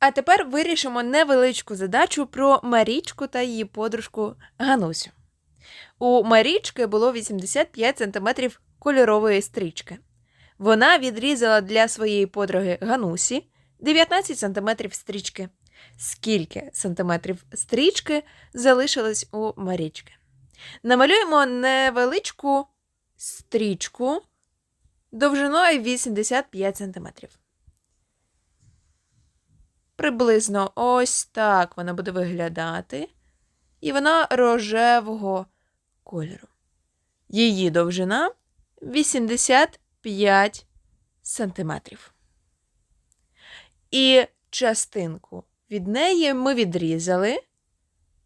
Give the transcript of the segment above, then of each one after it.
А тепер вирішимо невеличку задачу про Марічку та її подружку Ганусю. У Марічки було 85 см кольорової стрічки. Вона відрізала для своєї подруги Ганусі 19 см стрічки. Скільки сантиметрів стрічки залишилось у Марічки? Намалюємо невеличку стрічку довжиною 85 см. Приблизно ось так вона буде виглядати. І вона рожевого кольору. Її довжина 85 сантиметрів. І частинку від неї ми відрізали.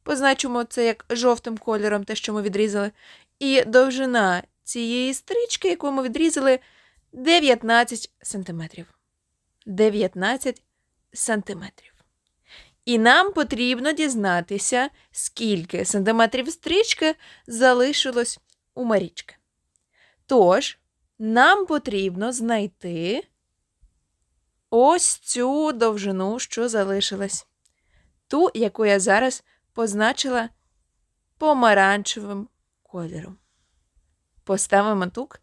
Позначимо це як жовтим кольором, те, що ми відрізали. І довжина цієї стрічки, яку ми відрізали, 19 сантиметрів. 19 сантиметрів. І нам потрібно дізнатися, скільки сантиметрів стрічки залишилось у Марічки. Тож, нам потрібно знайти ось цю довжину, що залишилась. Ту, яку я зараз позначила помаранчевим кольором. Поставимо тут,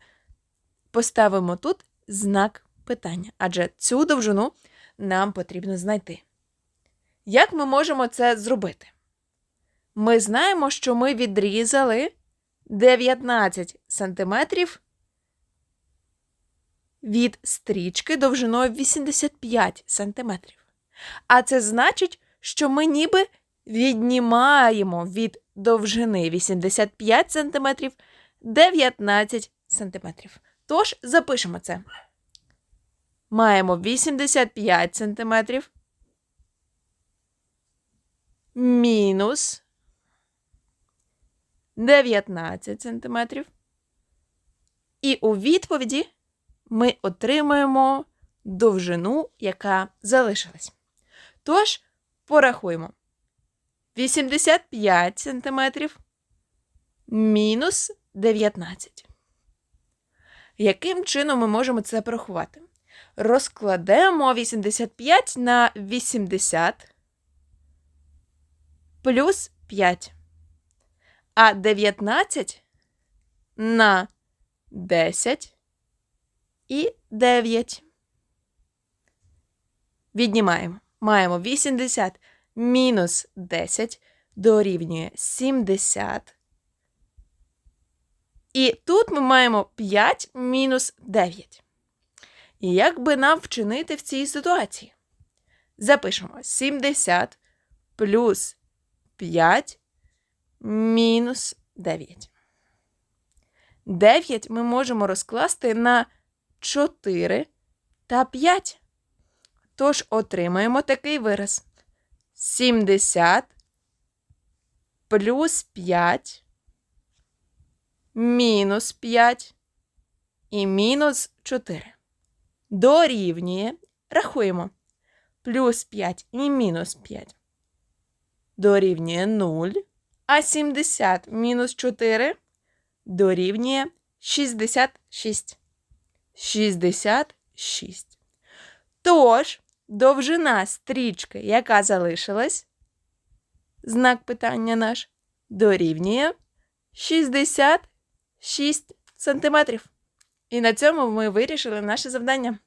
поставимо тут знак питання, адже цю довжину нам потрібно знайти. Як ми можемо це зробити? Ми знаємо, що ми відрізали 19 сантиметрів від стрічки довжиною 85 сантиметрів. А це значить, що ми ніби віднімаємо від довжини 85 сантиметрів 19 сантиметрів. Тож запишемо це. Маємо 85 сантиметрів мінус 19 сантиметрів. І у відповіді ми отримаємо довжину, яка залишилась. Тож, порахуємо. 85 сантиметрів мінус 19. Яким чином ми можемо це порахувати? Розкладемо 85 на 80 плюс 5. А 19 на 10 і 9. Віднімаємо. Маємо 80 мінус 10 дорівнює 70. І тут ми маємо 5 мінус 9. І як би нам вчинити в цій ситуації? Запишемо 70 плюс 5 мінус 9. 9 ми можемо розкласти на 4 та 5. Тож отримаємо такий вираз. 70 плюс 5 мінус 5 і мінус 4. Дорівнює. Рахуємо. Плюс 5 і мінус 5 дорівнює 0, а 70 мінус 4 дорівнює 66. 66. Тож, довжина стрічки, яка залишилась, знак питання наш, дорівнює 66 сантиметрів. І на цьому ми вирішили наше завдання.